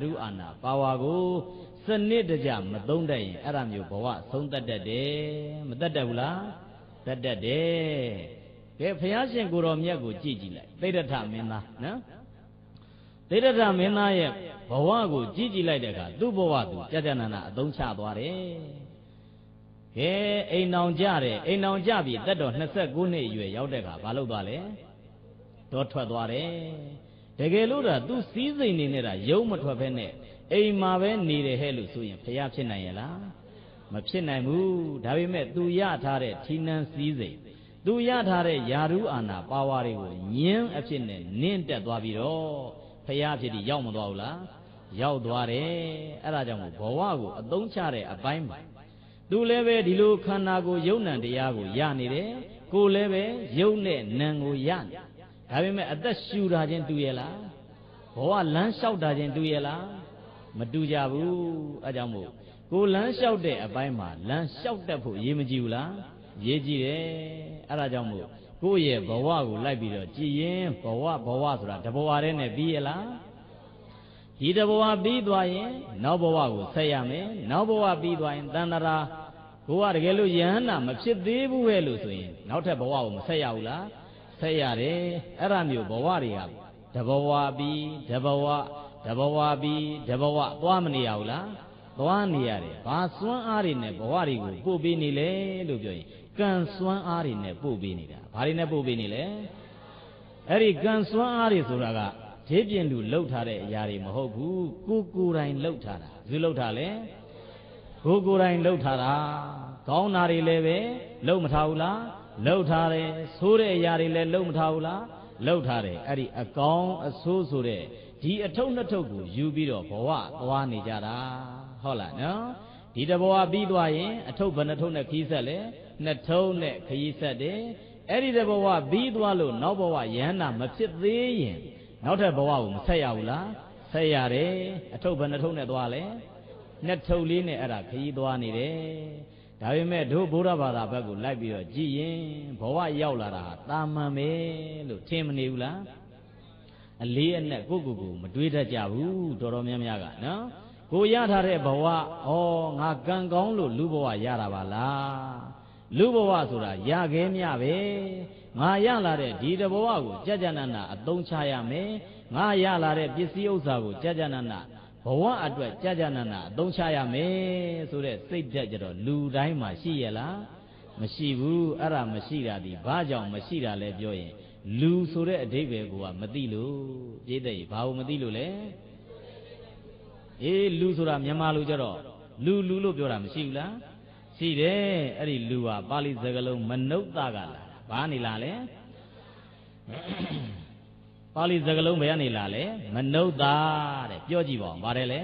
လူအာနာပါဝါကိုစနစ်တကျမသုံးတတ်ရင်အဲ့ဒါမျိုးဘဝဆုံးတတ်တတ်တယ်မတတ်တတ်ဘူးလားတတ်တတ်တယ်ကဲဘုရားရှင်ကိုတော်မြတ်ကိုကြည့်ကြည့်လိုက်သိဒ္ဓထမင်းသားနော်သိဒ္ဓထမင်းသားရဲ့ဘဝကိုကြည့်ကြည့်လိုက်တဲ့အခါသူ့ဘဝသူကြာကြာနာနာအသုံးချသွားတယ်ကဲအိမ်အောင်ကြတယ်အိမ်အောင်ကြပြီတက်တော်29နှစ်အရွယ်ရောက်တဲ့အခါဘာလုပ်သွားလဲတော့ထွက်သွားတယ် တကယ်လို့ဒါသူစည်းစိမ်နေနေတာရုံမထွက်ဖဲနဲ့အိမ်မှာပဲနေတယ်ဟဲ့လို့ဆိုရင်ဖျားဖြစ်နိုင်ရဲ့လားမဖြစ်နိုင်ဘူးဒါပေမဲ့သူရထားတဲ့ထီနန်းစည်းစိမ်သူရထားတဲ့ယာရုအာနာပါဝါတွေကိုညင်းအဖြစ်နဲ့နင်းတက်သွားပြီးတော့ဖျားဖြစ်ပြီးရောက်မသွားဘူးလားရောက်သွားတယ်အဲ့ဒါကြောင့်ဘဝကိုအသုံးချတဲ့အပိုင်းမှာသူလည်းပဲဒီလိုခန္ဓာကိုယ်ယုံ nant တရားကိုရနေတယ်ကိုယ်လည်းပဲယုံနဲ့နံကိုရနေ ဒါပေမဲ့အသက်ရှူတာချင်းတူရဲ့လားဘဝလမ်းလျှောက်တာချင်းတူရဲ့လားမတူကြဘူးအဲကြောင့်မို့ကိုလမ်းလျှောက်တဲ့အပိုင်းမှာလမ်းလျှောက်တတ်ဖို့ရေးမကြည့်ဘူးလားရေးကြည့်တယ်အဲဒါကြောင့်မို့ကိုယ့်ရဲ့ဘဝကိုလိုက်ပြီးတော့ကြည်ရင်ဘဝဘဝဆိုတာတဘဝတည်းနဲ့ပြီးရဲ့လားဒီတဘဝပြီးသွားရင် နောက်ဘဝကိုဆက်ရမယ်နောက်ဘဝပြီးသွားရင်တန်တရာကိုကတကယ်လို့ယဟန္တာမဖြစ်သေးဘူးပဲလို့ဆိုရင်နောက်ထပ်ဘဝကိုမဆက်ရဘူးလား ဆက်ရတယ်အဲ့ဒါမျိုးဘဝတွေကတဘဝပြီးတဘဝတဘဝပြီးတဘဝသွားမနေရဘူးလားသွားနေရတယ်ဘာစွမ်းအားတွေနဲ့ဘဝတွေကိုပို့ပေးနေလဲလို့ပြောရင်ကံစွမ်းအားတွေနဲ့ပို့ပေးနေတာဘာတွေနဲ့ပို့ပေးနေလဲအဲ့ဒီကံစွမ်းအားတွေဆိုတာကဈေးပြင်လူလှုပ်ထားတဲ့အရာတွေမဟုတ်ဘူးကိုကိုယ်တိုင်လှုပ်ထားတာဇူလှုပ်ထားလဲကိုကိုယ်တိုင်လှုပ်ထားတာကောင်းတာတွေလည်းပဲလှုပ်မထားဘူးလား လှုပ်ထားတယ်ဆိုးတဲ့အရာတွေလည်းလှုပ်မထားဘူးလားလှုပ်ထားတယ်အဲ့ဒီအကောင်အဆိုးဆိုတဲ့ဒီအထုပ်နှစ်ထုပ်ကိုယူပြီးတော့ဘဝသွားနေကြတာဟုတ်လားနော်ဒီတဘဝပြီးသွားရင်အထုပ်ဘယ်နှထုပ်နဲ့ခီးဆက်လဲနှစ်ထုပ်နဲ့ခီးဆက်တယ်အဲ့ဒီတဘဝပြီးသွားလို့နောက်ဘဝယန္တာမဖြစ်သေးရင်နောက်ထပ်ဘဝကိုမဆက်ရဘူးလားဆက်ရတယ်အထုပ်ဘယ်နှထုပ်နဲ့သွားလဲနှစ်ထုပ်လေးနဲ့အဲ့ဒါခီးသွားနေတယ် ဒါပေမဲ့တို့ဘုရားဘာသာဘက်ကိုလိုက်ပြီးတော့ကြည်ရင်ဘဝရောက်လာတာတာမန်ပဲလို့ထင်မနေဘူးလားအလေးအနက်ကိုကိုကိုမတွေးတတ်ကြဘူးတော်တော်များများကနော်ကိုရထားတဲ့ဘဝဩငါကံကောင်းလို့လူဘဝရတာပါလားလူဘဝဆိုတာရခဲမြပဲငါရလာတဲ့ဒီတဘဝကိုကြကြနနာအသုံးချရမယ်ငါရလာတဲ့ပစ္စည်းဥစ္စာကိုကြကြနနာ ဘဝအတွက်ကြာကြာနာနာအသုံးချရမယ်ဆိုတဲ့စိတ်ဓာတ်ကြတော့လူတိုင်းမှာရှိရလားမရှိဘူးအဲ့ဒါမရှိတာဒီဘာကြောင့်မရှိတာလဲပြောရင် လူဆိုတဲ့အဓိပ္ပာယ်ကမသိလို့ပြည့်တဲ့ဘာလို့မသိလို့လဲအေးလူဆိုတာမြန်မာလူကြတော့လူလူလို့ပြောတာမရှိဘူးလားရှိတယ်အဲ့ဒီလူဟာပါဠိစကားလုံးမနုဿကလာဘာနေလာလဲ ပါဠိစကားလုံးဘယ်ကနေလာလဲမနုဿတဲ့ပြောကြည့်ပါဦးပါတယ်လဲ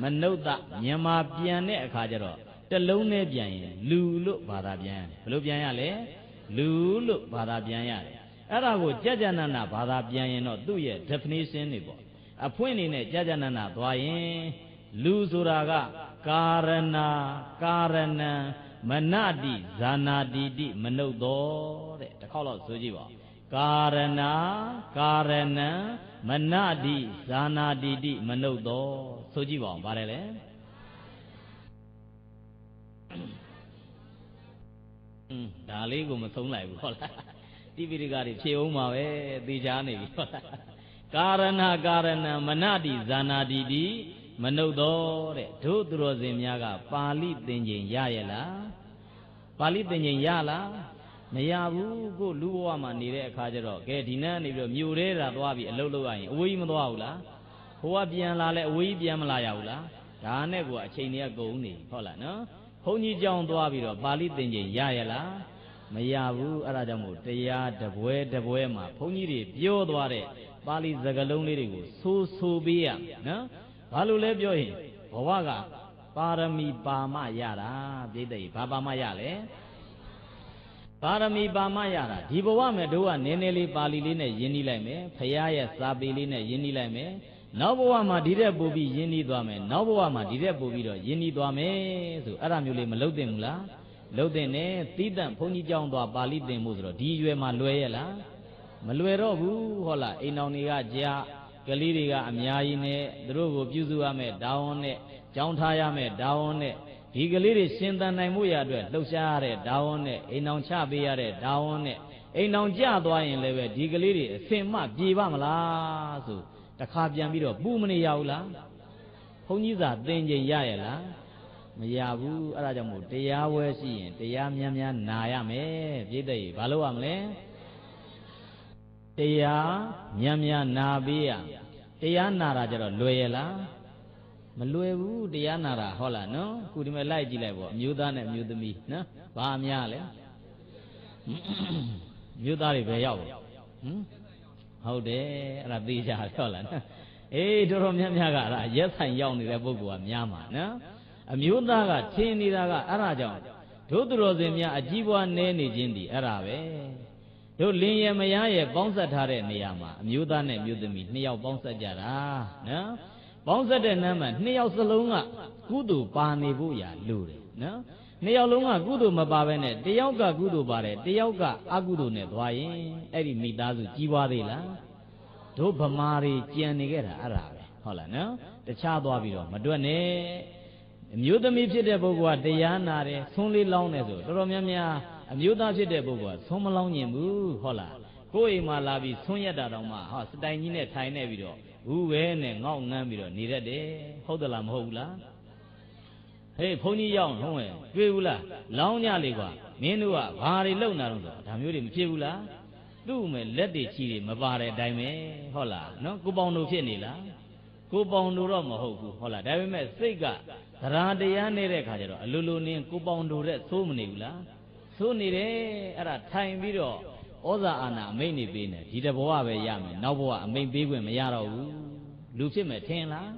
မနုဿမြန်မာပြန်တဲ့အခါကျတော့တလုံးနဲ့ပြန်ရင်လူလို့ဘာသာပြန်ရတယ်ဘယ်လိုပြန်ရလဲလူလို့ဘာသာပြန်ရတယ်အဲ့ဒါကိုကြကြနနာဘာသာပြန်ရင်တော့သူ့ရဲ့ definition တွေပေါ့အဖွင့်အနေနဲ့ကြကြနနာသွားရင်လူဆိုတာကကာရဏကာရဏံမနတိဇာနာတိတိမနုဿောတဲ့တစ်ခေါက်တော့ဆိုကြည့်ပါဦး ကာရဏကာရဏံမနတိဇာနာတိတိမနုဿောဆိုကြည့်ပါဦးပါတယ်လေอืมဒါလေးကိုမဆုံးလိုက်ဘူးဟုတ်လားတိပိဋကတွေဖြေအောင်ပါပဲသိချာနေပြီဟုတ်လားကာရဏကာရဏံမနတိဇာနာတိတိမနုဿောတဲ့တို့သူတော်စင်များကပါဠိသင်ခြင်းရရဲ့လားပါဠိသင်ခြင်းရလား မရဘူးကိုလူဘဝမှာနေတဲ့အခါကျတော့ကဲဒီနေ့နေပြီးတော့မြို့သေးတာသွားပြီးအလုပ်လုပ်ရရင်အဝေးကြီးမသွားဘူးလားဟိုကပြန်လာလဲအဝေးကြီးပြန်မလာရဘူးလားဒါနဲ့ကိုအချိန်တွေကကုန်နေဟုတ်လားနော်ဘုန်းကြီးကြောင်းသွားပြီးတော့ပါဠိသင်ခြင်းရရလားမရဘူးအဲ့ဒါကြောင့်မို့တရားတပွဲတပွဲမှာဘုန်းကြီးတွေပြောသွားတဲ့ပါဠိစကားလုံးလေးတွေကိုဆိုးဆိုပေးရနော်ဘာလို့လဲပြောရင်ဘဝကပါရမီပါမရတာပြိတ္တိဘာပါမရလဲ ပါရမီပါမရတာဒီဘဝမှာတို့ကနည်းနည်းလေးပါဠိလေးနဲ့ယဉ်နှီးလိုက်မယ်ဖရာရဲ့စာပေလေးနဲ့ယဉ်နှီးလိုက်မယ်နောက်ဘဝမှာဒီတဲ့ပို့ပြီးယဉ်နှီးသွားမယ်နောက်ဘဝမှာဒီတဲ့ပို့ပြီးတော့ယဉ်နှီးသွားမယ်ဆိုအဲ့ဒါမျိုးလေးမလုပ်သင့်ဘူးလားလုပ်သင့်တယ်တီးတန့်ဘုန်းကြီးကျောင်းသွားပါဠိသင်ဖို့ဆိုတော့ဒီရွယ်မှာလွယ်ရဲ့လားမလွယ်တော့ဘူးဟောလားအိမ်တော်တွေကကြာကလေးတွေကအများကြီးနဲ့သူတို့ကိုပြုစုရမယ်ဒါဝန်နဲ့ကြောင်းထားရမယ်ဒါဝန်နဲ့ ဒီကလေးတွေရှင်သန်နိုင်မှုရအတွက်လှုပ်ရှားရတဲ့ဒါဝန်နဲ့အိမ်အောင်ချပေးရတဲ့ဒါဝန်နဲ့အိမ်အောင်ကြသွားရင်လည်းပဲဒီကလေးတွေအစင်မပြေပါမလားဆိုတခါပြန်ပြီးတော့ပူမနေရဘူးလားဘုန်းကြီးသာသင်ချိန်ရရဲ့လားမရဘူးအဲ့ဒါကြောင့်မို့တရားဝဲရှိရင်တရားများများနာရမယ်ပြည့်တဲ့ရေဘာလို့ရမလဲတရားများများနာပေးရတရားနာတာကြတော့လွယ်ရလား မလွယ်ဘူးတရားနာတာဟုတ်လားနော်ခုဒီမဲ့လိုက်ကြည့်လိုက်ပေါ့အမျိုးသားနဲ့အမျိုးသမီးနော်ဘာအများလဲမျိုးသားတွေပဲရောက်ဟမ်ဟုတ်တယ်အဲ့ဒါသိကြဟုတ်လားနော်အေးတော်တော်များများကအဲ့ဒါရက်ဆိုင်ရောက်နေတဲ့ပုဂ္ဂိုလ်ကများမှာနော်အမျိုးသားကထင်နေတာကအဲ့ဒါကြောင့်တို့သူတော်စင်များအကြီးပွားနေနေခြင်းဒီအဲ့ဒါပဲတို့လင်းရမရရဲ့ပေါင်းဆက်ထားတဲ့နေရာမှာအမျိုးသားနဲ့မျိုးသမီးနှစ်ယောက်ပေါင်းဆက်ကြတာနော် ပေါင်းဆက်တဲ့နမ်းမှာနှစ်ယောက်စလုံးကကုသိုလ်ပါနေဖို့ရာလိုတယ်နော်နှစ်ယောက်လုံးကကုသိုလ်မပါဘဲနဲ့တယောက်ကကုသိုလ်ပါတယ်တယောက်ကအကုသိုလ်နဲ့သွားရင်အဲ့ဒီမိသားစုကြီးပွားသေးလားတို့ဗမာတွေကြံနေခဲ့တာအဲ့ဒါပဲဟုတ်လားနော်တခြားသွားပြီးတော့မတွက်နဲ့အမျိုးသမီးဖြစ်တဲ့ပုဂ္ဂိုလ်ကတရားနာတယ်ဆုံးလေးလောင်းတယ်ဆိုတော်တော်များများအမျိုးသားဖြစ်တဲ့ပုဂ္ဂိုလ်ကဆုံးမလောင်းညင်ဘူးဟုတ်လားကိုယ်အိမ်မှာလာပြီးဆုံးရက်တာတောင်မှဟောစတိုင်ကြီးနဲ့ထိုင်နေပြီးတော့ ဘူးပဲနဲ့ငေါက်ငန်းပြီးတော့နေတတ်တယ်ဟုတ်သလားမဟုတ်ဘူးလားဟေးဘုန်းကြီးရောက်ဟုတ်ရဲ့တွေ့ဘူးလားလောင်းကြလေကွာမင်းတို့ကဘာတွေလုံနာတော့ဆိုဒါမျိုးတွေမဖြစ်ဘူးလားသူ့မဲ့လက်တွေချီတွေမပါတဲ့အတိုင်းပဲဟုတ်လားနော်ကိုပေါင်တို့ဖြစ်နေလားကိုပေါင်တို့တော့မဟုတ်ဘူးဟုတ်လားဒါပေမဲ့စိတ်ကသရာတရားနေတဲ့ခါကျတော့အလိုလိုနင်းကိုပေါင်တို့တဲ့သိုးမနေဘူးလားသိုးနေတယ်အဲ့ဒါထိုင်ပြီးတော့ ဩဇာအာဏာအမိန့်နေပေးနေဒီတဘဝပဲရမယ်နောက်ဘဝအမိန့်ပေးခွင့်မရတော့ဘူးလူဖြစ်မယ်ထင်လား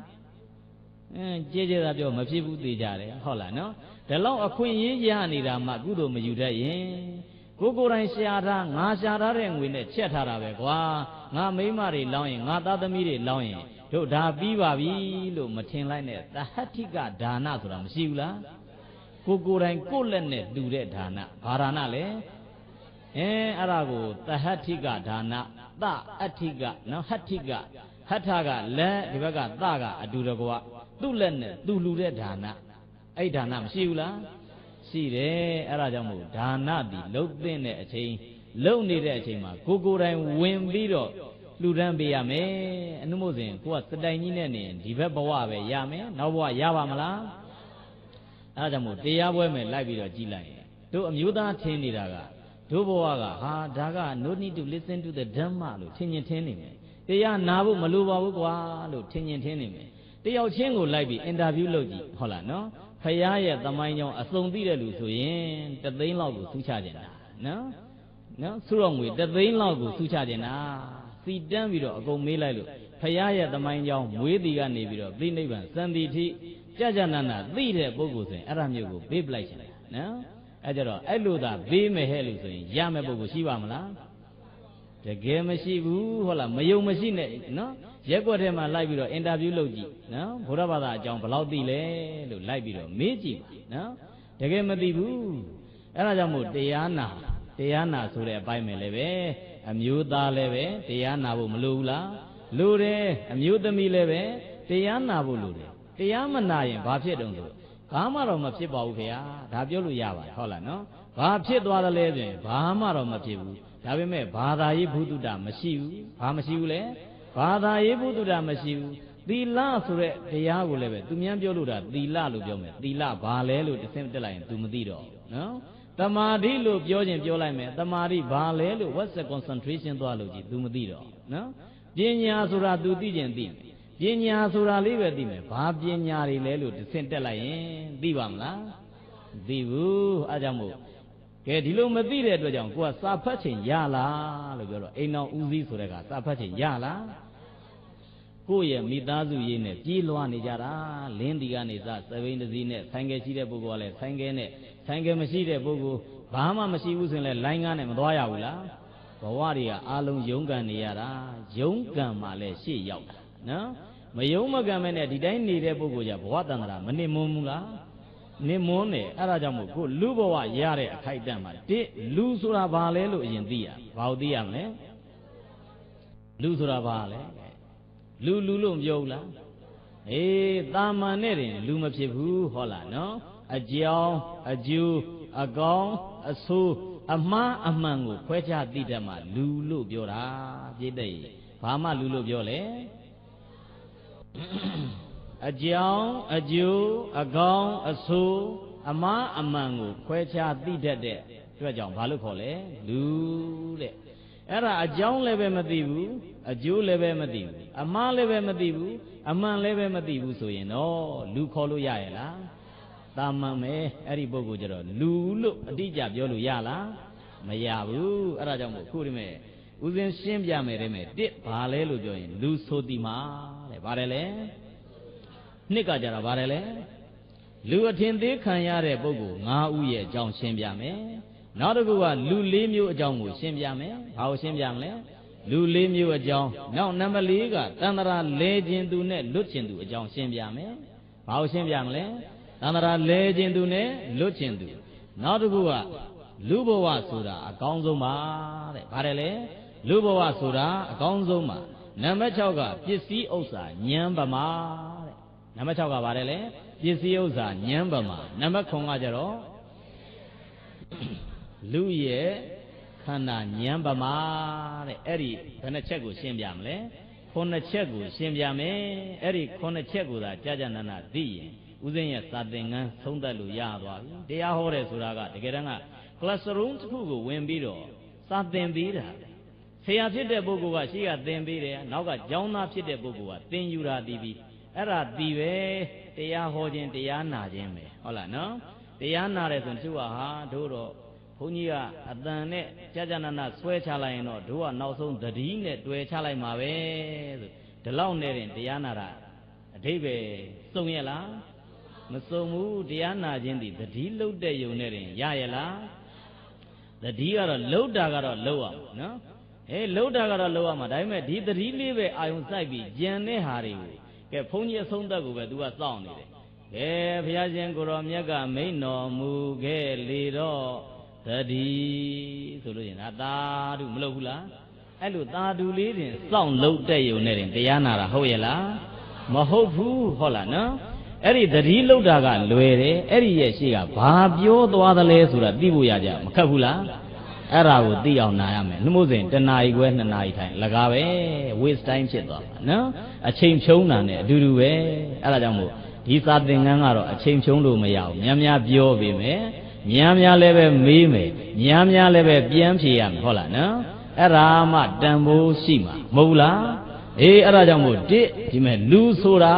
အင်းကြည်ကြည်သာပြောမဖြစ်ဘူးသိကြတယ်ဟုတ်လားနော်ဒါလောက်အခွင့်အရေးရနေတာမှကုသိုလ်မယူတတ်ရင်ကိုကိုယ်တိုင်ရှာထားငါရှာထားတဲ့ငွေနဲ့ချက်ထားတာပဲကွာငါမိမတွေလောင်းရင်ငါသားသမီးတွေလောင်းရင်တို့ဒါပြီးပါပြီလို့မထင်လိုက်နဲ့သဟဋ္ဌိကဒါနဆိုတာမရှိဘူးလားကိုကိုယ်တိုင်ကိုယ့်လက်နဲ့တူတဲ့ဒါနဘာဒါနလဲ အဲအဲ့ဒါကိုသဟဋ္ဌိကဒါနသအဋ္ဌိကနော်ဟဋ္ဌိကဟဋ္ဌကလက်ဒီဘက်ကသကအတူတကွသူ့လက်နဲ့သူ့လူတဲ့ဒါနအဲ့ဒါနမရှိဘူးလားရှိတယ်အဲ့ဒါကြောင့်မို့ဒါနသည်လှုပ်သိတဲ့အချိန်လှုပ်နေတဲ့အချိန်မှာကိုကိုယ်တိုင်ဝင်ပြီးတော့လှူဒန်းပေးရမယ်အနုမို့စဉ်ကိုကစတိုင်ကြီးနဲ့နေဒီဘက်ဘဝပဲရမယ်နောက်ဘဝရပါမလားအဲ့ဒါကြောင့်မို့တရားပွဲမယ်လိုက်ပြီးတော့ကြည်လိုက်ရင်တို့အမျိုးသားထင်းနေတာက တို့ဘဝကဟာဒါက no need to listen to the dhamma လို့ထင်ရင်ထင်းနေမယ်တရားနာဖို့မလိုပါဘူးကွာလို့ထင်ရင်ထင်းနေမယ်တယောက်ချင်းကိုလိုက်ပြီးအင်တာဗျူးလုပ်ကြည့်ဟုတ်လားနော်ဖရာရဲ့သမိုင်းကြောင်းအစုံသိတဲ့လူဆိုရင်တသိန်းလောက်ကိုသူ့ချကြတာနော်နော်သူတော်ငွေတသိန်းလောက်ကိုသူ့ချကြတာစီတန်းပြီးတော့အကုန်မေးလိုက်လို့ဖရာရဲ့သမိုင်းကြောင်းမွေးတီကနေပြီးတော့သိနိဗ္ဗာန်စံတိထိကြာကြာနာနာသိတဲ့ပုဂ္ဂိုလ်ဆိုရင်အဲ့ဒါမျိုးကိုပေးပလိုက်ရှင်နော် အဲ့ကြတော့အဲ့လိုသာပေးမယ်ဟဲ့လို့ဆိုရင်ရမယ်ပုဂ္ဂိုလ်ရှိပါမလားတကယ်မရှိဘူးဟုတ်လားမယုံမရှိနဲ့နော်ရက်ွက်ထဲမှာလိုက်ပြီးတော့အင်တာဗျူးလုပ်ကြည့်နော်ဘုရားဘာသာအကြောင်းဘယ်လောက်သိလဲလို့လိုက်ပြီးတော့မေးကြည့်ပါနော်တကယ်မသိဘူးအဲ့ဒါကြောင့်မို့တရားနာတရားနာဆိုတဲ့အပိုင်းမယ်လည်းပဲအမျိုးသားလည်းပဲတရားနာဖို့မလိုဘူးလားလိုတယ်အမျိုးသမီးလည်းပဲတရားနာဖို့လိုတယ်တရားမနာရင်ဘာဖြစ်တုံးဆို ဘာမှတော့မဖြစ်ပါဘူးခင်ဗျာဒါပြောလို့ရပါတယ်ဟုတ်လားနော်ဘာဖြစ်သွားသလဲဆိုရင်ဘာမှတော့မဖြစ်ဘူးဒါပေမဲ့ဘာသာရေးဘုဒ္ဓတာမရှိဘူးဘာမရှိဘူးလဲဘာသာရေးဘုဒ္ဓတာမရှိဘူးသီလဆိုတဲ့တရားကိုလည်းပဲသူများပြောလို့တာသီလလို့ပြောမယ်သီလဘာလဲလို့တစ်ဆင့်တက်လိုက်ရင် तू မသိတော့နော်တမာတိလို့ပြောခြင်းပြောလိုက်မယ်တမာတိဘာလဲလို့ what's the concentration သွားလို့ကြည့် तू မသိတော့နော်ပညာဆိုတာ तू သိခြင်းသိမယ် ပညာဆိုတာလေးပဲသိမယ်ဘာပညာတွေလဲလို့တစ်ဆင့်တက်လိုက်ရင်သိပါမလားမသိဘူးအဲကြောင့်မို့ကဲဒီလိုမသိတဲ့အတွက်ကြောင့်ကိုကစာဖတ်ချိန်ရလားလို့ပြောတော့အိမ်တော်ဦးစီးဆိုတဲ့ကစာဖတ်ချိန်ရလားကိုယ့်ရဲ့မိသားစုရေးနဲ့ပြေးလွှားနေကြတာလင်းဒီကနေစသဘိန်တစည်းနဲ့ဆိုင်ကယ်ရှိတဲ့ပုဂ္ဂိုလ်ကလည်းဆိုင်ကယ်နဲ့ဆိုင်ကယ်မရှိတဲ့ပုဂ္ဂိုလ်ဘာမှမရှိဘူးဆိုရင်လည်းလိုင်းကားနဲ့မသွားရဘူးလားဘဝတွေကအာလုံးယုံကံနေရတာယုံကံမှလည်းရှေ့ရောက်တာနော် မယုံမကံမဲ့နဲ့ဒီတိုင်းနေတဲ့ပုဂ္ဂိုလ်ကြဘဝတန်တရာမနစ်မွန်းဘူးလားနစ်မွန်းတယ်အဲ့ဒါကြောင့်မို့ကိုလူဘဝရတဲ့အခိုက်အတန့်မှာတိလူဆိုတာဘာလဲလို့အရင်သိရဘာလို့သိရမလဲလူဆိုတာဘာလဲလူလူလို့မပြောဘူးလားအေးတာမန်နဲ့တင်လူမဖြစ်ဘူးဟောလားနော်အကြောင်းအကျိုးအကောင်းအဆိုးအမှားအမှန်ကိုခွဲခြားသိတတ်မှလူလို့ပြောတာပြည့်တဲ့ဘာမှလူလို့ပြောလဲ အကြောင်းအကျိုးအကောင်းအဆိုးအမှားအမှန်ကိုခွဲခြားသိတတ်တဲ့အတွက်ကြောင့်ဘာလို့ခေါ်လဲလူတဲ့အဲ့ဒါအကြောင်းလည်းပဲမသိဘူးအကျိုးလည်းပဲမသိဘူးအမှားလည်းပဲမသိဘူးအမှန်လည်းပဲမသိဘူးဆိုရင်တော့လူခေါ်လို့ရရဲ့လားတာမန်ပဲအဲ့ဒီပုဂ္ဂိုလ်ကျတော့လူလို့အတိအကျပြောလို့ရလားမရဘူးအဲ့ဒါကြောင့်မို့ခုဒီမဲ့ဦးဇင်းရှင်းပြမယ်တဲ့မဲ့တစ်ဘာလဲလို့ပြောရင်လူဆိုတိမာ တဲ့ဘာတယ်လဲနှစ်ကကြတာဘာတယ်လဲလူအထင်သေးခံရတဲ့ပုဂ္ဂိုလ်၅ဦးရဲ့အကြောင်းရှင်းပြမယ်နောက်တစ်ခုကလူ၄မျိုးအကြောင်းကိုရှင်းပြမယ်ဘာကိုရှင်းပြမလဲလူ၄မျိုးအကြောင်းနောက်နံပါတ်၄ကတန္တရာလဲခြင်းသူနဲ့လွတ်ခြင်းသူအကြောင်းရှင်းပြမယ်ဘာကိုရှင်းပြမလဲတန္တရာလဲခြင်းသူနဲ့လွတ်ခြင်းသူနောက်တစ်ခုကလူဘဝဆိုတာအကောင်းဆုံးပါတဲ့ဘာတယ်လဲလူဘဝဆိုတာအကောင်းဆုံးပါ နံပါတ်6ကပစ္စည်းဥစ္စာဉာဏ်ပမာတဲ့နံပါတ်6ကဘာတယ်လဲပစ္စည်းဥစ္စာဉာဏ်ပမာနံပါတ်9ကကြတော့လူရဲ့ခန္ဓာဉာဏ်ပမာတဲ့အဲ့ဒီဘယ်နှချက်ကိုရှင်းပြမလဲခုနှစ်ချက်ကိုရှင်းပြမယ်အဲ့ဒီခုနှစ်ချက်ကိုသာကြာကြာနာနာသိရင်ဦးဇင်းရဲ့စာသင်ခန်းသုံးသပ်လို့ရသွားပြီတရားဟောတယ်ဆိုတာကတကယ်တမ်းက classroom တစ်ခုကိုဝင်ပြီးတော့စာသင်ပေးတာ ဆရာဖြစ်တဲ့ပုဂ္ဂိုလ်ကရှိကသင်ပေးတယ်နောက်ကကျောင်းသားဖြစ်တဲ့ပုဂ္ဂိုလ်ကသင်ယူတာတည်ပြီးအဲ့ဒါတည်ပဲတရားဟောခြင်းတရားနာခြင်းပဲဟုတ်လားနော်တရားနာတယ်ဆိုရင်သူကဟာတို့တော့ဘုန်းကြီးကအတန်နဲ့ကြာကြာနာနာဆွဲချလိုက်ရင်တော့တို့ကနောက်ဆုံးသတိနဲ့တွေ့ချလိုက်မှာပဲဆိုဒီလောက်နဲ့တင်တရားနာတာအဓိပ္ပာယ်စုံရလားမစုံဘူးတရားနာခြင်းဒီသတိလုတ်တဲ့ယုံနဲ့တင်ရရလားသတိကတော့လှုပ်တာကတော့လှုပ်အောင်နော် အေးလှုပ်တာကတော့လှုပ်အောင်မှာဒါပေမဲ့ဒီသတိလေးပဲအာယုံစိုက်ပြီးကြံတဲ့ဟာတွေကိုကဲဘုန်းကြီးအဆုံးသက်ကိုပဲ तू ကစောင့်နေတယ်ကဲဘုရားရှင်ကိုရောမြတ်ကမိန်တော်မူခဲ့လေတော့သတိဆိုလို့ရင်ဒါသာဓုမလုပ်ဘူးလားအဲ့လိုသာဓုလေးတင်စောင့်လှုပ်တဲ့ယုံနဲ့တင်တရားနာတာဟုတ်ရဲ့လားမဟုတ်ဘူးဟုတ်လားနော်အဲ့ဒီသတိလှုပ်တာကလွယ်တယ်အဲ့ဒီရဲ့ရှိကဘာပြောသွားသလဲဆိုတာသိဖို့ရကြမခက်ဘူးလား အဲ့ဒါကိုသိအောင်နာရမယ်နှမို့စဉ်တနာ ਈ ခွဲ2နာရီထိုင်လကားပဲ waste time ဖြစ်သွားမှာနော်အချိန်ဖြုံးတာနဲ့အတူတူပဲအဲ့ဒါကြောင့်မို့ဒီစာသင်ခန်းကတော့အချိန်ဖြုံးလို့မရဘူးများများပြောပေမယ်များများလည်းပဲမေးမယ်များများလည်းပဲပြန်ဖြေရမယ်ဟုတ်လားနော်အဲ့ဒါမှတန်ဖိုးရှိမှာမဟုတ်လားအေးအဲ့ဒါကြောင့်မို့တစ်ဒီမဲ့လူဆိုတာ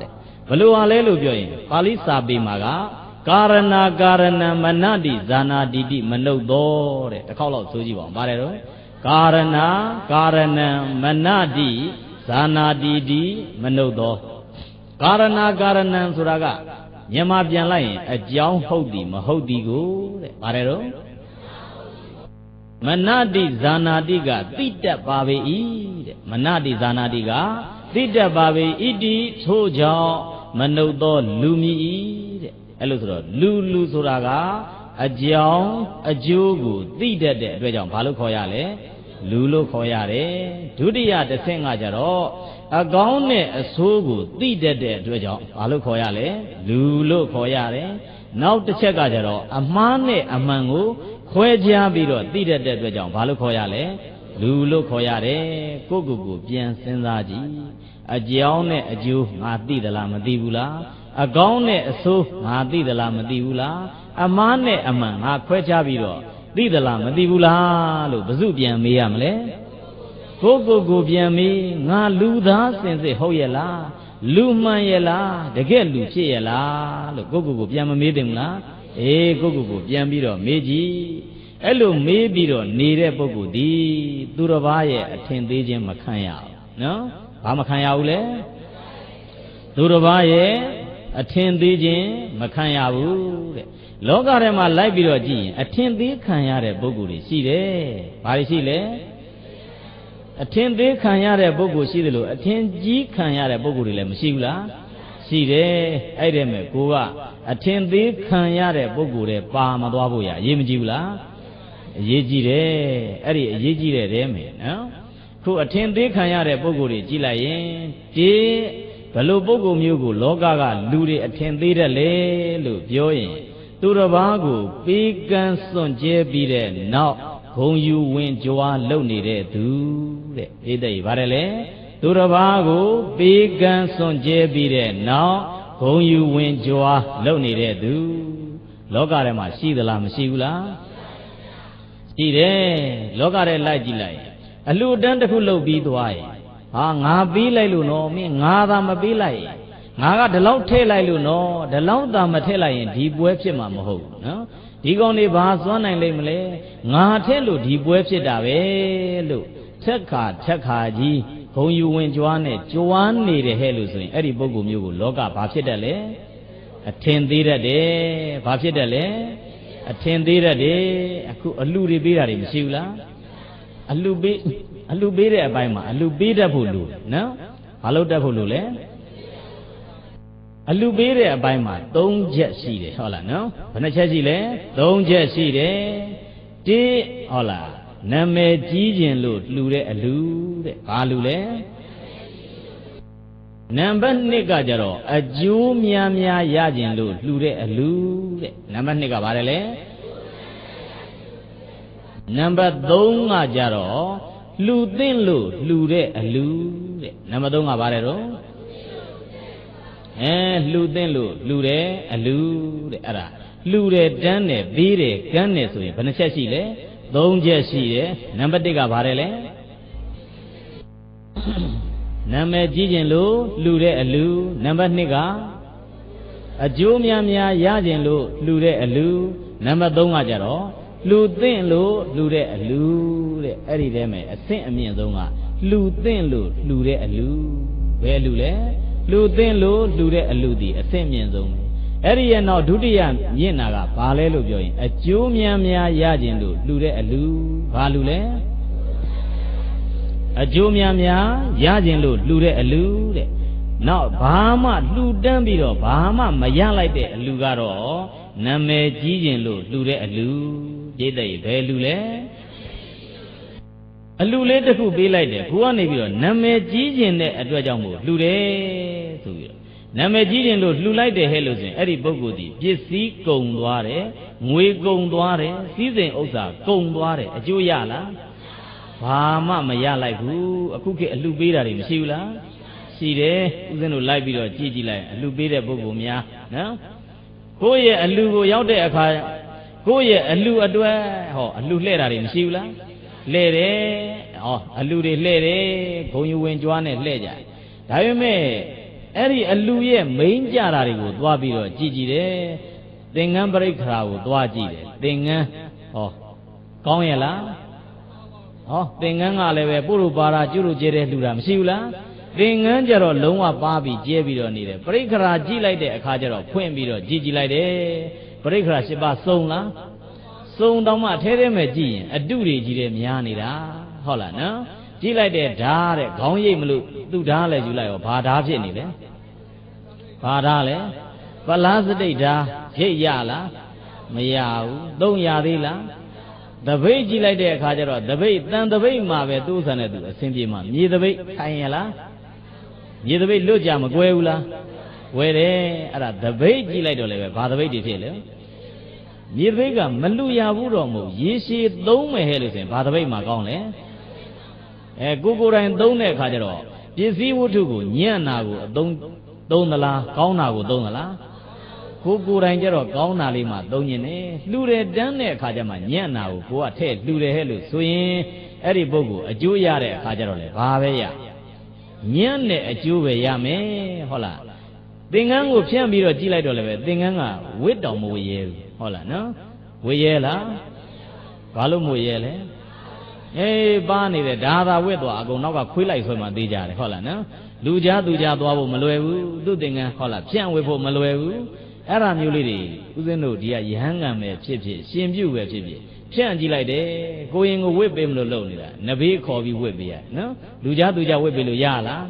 တဲ့ဘလို့ဟာလဲလို့ပြောရင်ပါဠိစာပေမှာက ကာရဏကာရဏမနတိဇာနာတိတိမနုဿောတဲ့တစ်ခေါက်လောက်ဆိုကြည့်ပါဦးပါတယ်တော့ကာရဏကာရဏမနတိဇာနာတိတိမနုဿောကာရဏကာရဏဆိုတာကမြန်မာပြန်လိုက်ရင်အကြောင်းဟုတ်သည်မဟုတ်သည်ကိုတဲ့ပါတယ်တော့မနတိဇာနာတိကတိတတ်ပါပေ၏တဲ့မနတိဇာနာတိကတိတတ်ပါပေဣတိထို့ကြောင့်မနုဿောလူမီ၏တဲ့ အဲ့လိုဆိုတော့လူလူဆိုတာကအကြောင်းအကျိုးကိုသိတတ်တဲ့အတွက်ကြောင့်ဘာလို့ခေါ်ရလဲလူလို့ခေါ်ရတယ်ဒုတိယတစ်ဆင့်ကကြတော့အကောင်းနဲ့အဆိုးကိုသိတတ်တဲ့အတွက်ကြောင့်ဘာလို့ခေါ်ရလဲလူလို့ခေါ်ရတယ်နောက်တစ်ချက်ကကြတော့အမှားနဲ့အမှန်ကိုခွဲခြားပြီးတော့သိတတ်တဲ့အတွက်ကြောင့်ဘာလို့ခေါ်ရလဲလူလို့ခေါ်ရတယ်ကိုယ့်ကိုယ်ကိုပြန်စဉ်းစားကြည့်အကြောင်းနဲ့အကျိုးငါသိသလားမသိဘူးလား အကောင်းနဲ့အဆိုးငါသိသလားမသိဘူးလားအမှားနဲ့အမှန်ငါခွဲခြားပြီးတော့သိသလားမသိဘူးလားလို့ဘု து ပြန်မေးရမလဲကိုကိုကိုပြန်မေးငါလူသားစင်စစ်ဟုတ်ရဲ့လားလူမှန်ရဲ့လားတကယ်လူဖြစ်ရဲ့လားလို့ကိုကိုကိုပြန်မမေးတင်ဘူးလားအေးကိုကိုကိုပြန်ပြီးတော့မေးကြည့်အဲ့လိုမေးပြီးတော့နေတဲ့ပုဂ္ဂိုလ်ဒီသူတစ်ပါးရဲ့အထင်သေးခြင်းမခံရဘူးနော်ဘာမခံရဘူးလဲသူတစ်ပါးရဲ့ အထင်သေးခြင်းမခံရဘူးတဲ့လောကထဲမှာလိုက်ပြီးတော့ကြည့်ရင်အထင်သေးခံရတဲ့ပုဂ္ဂိုလ်တွေရှိတယ်။ဘာတွေရှိလဲ။အထင်သေးခံရတဲ့ပုဂ္ဂိုလ်ရှိတယ်လို့အထင်ကြီးခံရတဲ့ပုဂ္ဂိုလ်တွေလည်းမရှိဘူးလား။ရှိတယ်။အဲ့ဒီမဲ့ကိုကအထင်သေးခံရတဲ့ပုဂ္ဂိုလ်တွေပါမသွားဖို့ရအရေးမကြီးဘူးလား။အရေးကြီးတယ်။အဲ့ဒီအရေးကြီးတဲ့တဲမယ်နော်။ခုအခုအထင်သေးခံရတဲ့ပုံကိုယ်တွေကြည့်လိုက်ရင်ဒီ ဘလို့ပုံကိုယ်မျိုးကိုလောကကလူတွေအထင်သေးတယ်လေလို့ပြောရင် သူတစ်ပါးကိုပေးကမ်းစွန့်ကြဲပြီးတဲ့နောက်ဂုံယူဝင်ကြွားလုပ်နေတဲ့သူတဲ့ဧတဲ့ဗါတယ်လေသူတစ်ပါးကိုပေးကမ်းစွန့်ကြဲပြီးတဲ့နောက်ဂုံယူဝင်ကြွားလုပ်နေတဲ့သူလောကထဲမှာရှိသလားမရှိဘူးလားရှိတယ်လောကထဲလိုက်ကြည့်လိုက်အလှတန်းတစ်ခုလုပ်ပြီးသွားရင် ဟာငါပြီးလိုက်လို့နော်မင်းငါသာမပြီးလိုက်ရင်ငါကဒီလောက်ထည့်လိုက်လို့နော်ဒီလောက်သာမထည့်လိုက်ရင်ဒီပွဲဖြစ်မှာမဟုတ်ဘူးနော်ဒီကောင်တွေဘာစွမ်းနိုင်လိမ့်မလဲငါထည့်လို့ဒီပွဲဖြစ်တာပဲလို့ထက်ခါထက်ခါကြီးဂုံယူဝင်ကြွားနဲ့ကြွားနေတယ်ဟဲ့လို့ဆိုရင်အဲ့ဒီပုဂ္ဂိုလ်မျိုးကိုလောကဘာဖြစ်တတ်လဲအထင်သေးတတ်တယ်ဘာဖြစ်တတ်လဲအထင်သေးတတ်တယ်အခုအလူတွေပေးတာတွေမရှိဘူးလားအလူပေး အလူပေးတဲ့အပိုင်းမှာအလူပေးတတ်ဖို့လို့နော်ဘာလို့တတ်ဖို့လို့လဲအလူပေးတဲ့အပိုင်းမှာ၃ချက်ရှိတယ်ဟုတ်လားနော်ဘယ်နှချက်ရှိလဲ၃ချက်ရှိတယ်တိဟုတ်လားနာမည်ကြီးခြင်းလို့လှူတဲ့အလူတဲ့ဘာလူလဲနံပါတ်1ကကြတော့အကျိုးများများရခြင်းလို့လှူတဲ့အလူတဲ့နံပါတ်2ကဘာလဲလဲနံပါတ်3ကကြတော့ လှူသင့်လို့လှူတဲ့အလူတဲ့နံပါတ်3ကဘာလဲတော့အဲလှူသင့်လို့လှူတယ်အလူတဲ့အဲ့ဒါလှူတယ်တန်းတယ်ပေးတယ်ကမ်းတယ်ဆိုရင်ဘယ်နှချက်ရှိလဲ၃ချက်ရှိတယ်နံပါတ်1ကဘာလဲလဲနာမည်ကြီးခြင်းလို့လှူတဲ့အလူနံပါတ်2ကအကျိုးများများရခြင်းလို့လှူတဲ့အလူနံပါတ်3ကကြတော့ လူသင့်လို့လှူတဲ့အလူတဲ့အဲ့ဒီထဲမှာအဆင့်အမြင့်ဆုံးကလူသင့်လို့လှူတဲ့အလူဘယ်လူလဲလူသင့်လို့လှူတဲ့အလူဒီအဆင့်မြင့်ဆုံးပဲအဲ့ဒီရဲ့နောက်ဒုတိယမြင့်တာကဘာလဲလို့ပြောရင်အကျိုးများများရခြင်းလို့လှူတဲ့အလူဘာလူလဲအကျိုးများများရခြင်းလို့လှူတဲ့အလူတဲ့နောက်ဘာမှလှူတန်းပြီးတော့ဘာမှမရလိုက်တဲ့အလူကတော့နာမည်ကြီးခြင်းလို့လှူတဲ့အလူ ပြိတ္တိဘယ်လူလဲအလူလေးတစ်ခုပေးလိုက်တယ်ကိုကနေပြီးတော့နာမည်ကြီးခြင်းတဲ့အတွက်ကြောင့်မို့လှူတယ်ဆိုပြီးတော့နာမည်ကြီးခြင်းလို့လှူလိုက်တယ်ဟဲ့လို့ဆိုရင်အဲ့ဒီပုဂ္ဂိုလ်ဒီပစ္စည်းကုန်သွားတယ်ငွေကုန်သွားတယ်စည်းစိမ်ဥစ္စာကုန်သွားတယ်အကျိုးရလားဘာမှမရလိုက်ဘူးအခုခေတ်အလှပေးတာတွေမရှိဘူးလားရှိတယ်ဦးဇင်းတို့လိုက်ပြီးတော့ကြည့်ကြည့်လိုက်အလှပေးတဲ့ပုဂ္ဂိုလ်များနော်ကိုယ့်ရဲ့အလှကိုရောက်တဲ့အခါ ကိုယ့်ရဲ့အလှအတွက်ဟောအလှလှဲ့တာတွေမရှိဘူးလားလှဲ့တယ်ဟောအလှတွေလှဲ့တယ်ဂုံယူဝင်ကြွားနဲ့လှဲ့ကြဒါပေမဲ့အဲ့ဒီအလှရဲ့မိန်ကြတာတွေကိုသွားပြီးတော့ကြည်ကြည်တယ်သင်္ကန်းပရိခရာကိုသွားကြည့်တယ်သင်္ကန်းဟောကောင်းရဲ့လားဟောသင်္ကန်းကလည်းပဲပုရုပါရာကျွလို့ကျဲတဲ့လှူတာမရှိဘူးလားသင်္ကန်းကြတော့လုံးဝပါပြီးကျဲပြီးတော့နေတယ်ပရိခရာကြည့်လိုက်တဲ့အခါကျတော့ဖွင့်ပြီးတော့ကြည်ကြည်လိုက်တယ် ပရိခရာ၈ပါးစုံလားစုံတော့မှထဲထဲမဲ့ကြည့်ရင်အတုတွေကြီးတယ်များနေတာဟုတ်လားနော်ကြည့်လိုက်တဲ့ဓာတ်တဲ့ခေါင်းရိပ်မလို့သူ့ဓာတ်လည်းယူလိုက်ရောဘာဓာတ်ဖြစ်နေလဲဘာဓာတ်လဲပလားစတိတ်ဓာတ်ရိပ်ရလားမရဘူးသုံးရသေးလားတပိတ်ကြည့်လိုက်တဲ့အခါကျတော့တပိတ်တန်တပိတ်မှာပဲသူ့ဆန်တဲ့သူအဆင်ပြေမှာမြေတပိတ်ခိုင်ရလားမြေတပိတ်လွတ်ကြမကွဲဘူးလား ဝယ်တယ်အဲ့ဒါတပိတ်ကြည့်လိုက်တော့လည်းပဲဘာတပိတ်တွေဖြစ်လဲမြေတပိတ်ကမလူရဘူးတော့မဟုတ်ရေရှည်သုံးမယ်ဟဲ့လို့ဆိုရင်ဘာတပိတ်မှာကောင်းလဲအဲကိုကိုယ်တိုင်သုံးတဲ့အခါကျတော့ပစ္စည်းဝတ္ထုကိုညံ့နာကိုအသုံးသုံးသလားကောင်းတာကိုသုံးသလားကိုကိုယ်တိုင်ကျတော့ကောင်းတာလေးမှသုံးညင်တယ်လှူတယ်တန်းတဲ့အခါကျမှညံ့နာကိုကိုကထဲ့လှူတယ်ဟဲ့လို့ဆိုရင်အဲ့ဒီပုဂ္ဂိုလ်အကျိုးရတဲ့အခါကျတော့လေဘာပဲရညံ့တဲ့အကျိုးပဲရမယ်ဟုတ်လား သင်္ကန်းကိုဖြန့်ပြီးတော့ကြည့်လိုက်တော့လည်းပဲသင်္ကန်းကဝစ်တောင်မဝရဲဘူးဟုတ်လားနော်ဝရဲလားဘာလို့မဝရဲလဲအေးပါနေတယ်ဒါသာဝစ်သွားအကုန်နောက်ကခွေးလိုက်ဆွဲမှသေးကြတယ်ဟုတ်လားနော်လူကြားသူကြားသွားဖို့မလွယ်ဘူးသူ့သင်္ကန်းဟုတ်လားဖြန့်ဝစ်ဖို့မလွယ်ဘူးအဲ့ဒါမျိုးလေးတွေဦးဇင်းတို့ဒီကယဟန်ကံပဲဖြစ်ဖြစ်ရှင်ပြုပဲဖြစ်ဖြစ်ဖြန့်ကြည့်လိုက်တယ်ကိုရင်ကိုဝစ်ပေးမလို့လုပ်နေတာနဘေးခေါ်ပြီးဝစ်ပေးရနော်လူကြားသူကြားဝစ်ပေးလို့ရလား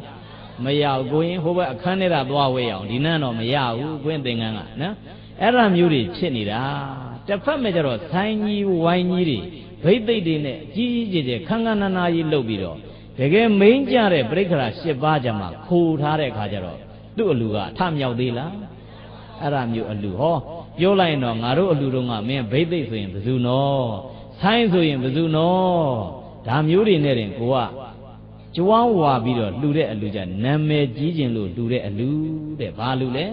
မရဘူးကိုရင်ဟိုဘက်အခန်းထဲကသွားဝဲအောင်ဒီနန်းတော့မရဘူးကိုရင်သင်္ကန်းကနော်အဲ့ဒါမျိုးတွေဖြစ်နေတာတစ်ဖက်မဲ့ကျတော့ဆိုင်းကြီးဝိုင်းကြီးတွေဗိတ်သိက်တွေနဲ့ကြီးကြီးကျယ်ကျယ်ခန်းခန်းနာနာကြီးလုပ်ပြီးတော့တကယ်မိန်ကြတဲ့ပြိခရာ၈ပါးကြမှာခိုထားတဲ့အခါကျတော့သူ့အလူကအထမြောက်သေးလားအဲ့ဒါမျိုးအလူဟောပြောလိုက်ရင်တော့ငါတို့အလူတုံးကမင်းဘိသိက်ဆိုရင်ဘယ်သူနော်ဆိုင်းဆိုရင်ဘယ်သူနော်ဒါမျိုးတွေနဲ့တင်ကိုက ကြွားဝါပြီးတော့လှူတဲ့အလူကြနာမည်ကြီးခြင်းလို့လှူတဲ့အလူတဲ့ဘာလူလဲ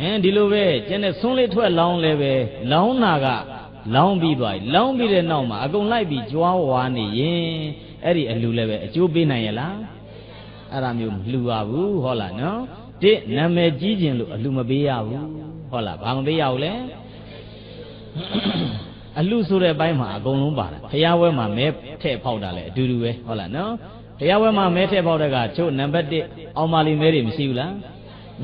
အင်းဒီလိုပဲကျန်တဲ့ဆွန်းလေးထွက်လောင်းလဲပဲလောင်းနာကလောင်းပြီးသွားပြီလောင်းပြီးတဲ့နောက်မှာအကုန်လိုက်ပြီးကြွားဝါနေရင်အဲ့ဒီအလူလည်းပဲအကျိုးပေးနိုင်ရလားအဲ့ဒါမျိုးမလှူရဘူးဟောလားနော်တစ်နာမည်ကြီးခြင်းလို့အလူမပေးရဘူးဟောလားဘာမပေးရဘူးလဲ အလူဆိုတဲ့ဘိုင်းမှာအကုန်လုံးပါတယ်ဖျားဝဲမှာမဲထည့်ဖောက်တာလည်းအတူတူပဲဟုတ်လားနော်တရားဝဲမှာမဲထည့်ဖောက်တဲ့ကချို့နံပါတ်1အောင်မာလီမဲတွေမရှိဘူးလား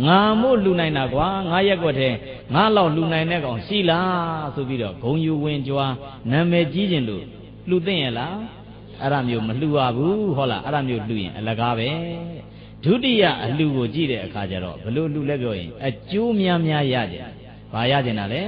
ငါမို့လူနိုင်တာကွာငါရက်ွက်ထဲငါလောက်လူနိုင်တဲ့ကောင်ရှိလားဆိုပြီးတော့ဂုံယူဝင်ကြွားနာမည်ကြီးခြင်းလို့လှူသိမ့်ရလားအဲ့ဒါမျိုးမလှူရဘူးဟုတ်လားအဲ့ဒါမျိုးလှူရင်အလကားပဲဒုတိယအလှူကိုကြည့်တဲ့အခါကျတော့ဘလို့လှူလဲပြောရင်အကျိုးများများရကြတယ်ဘာရကြင်တာလဲ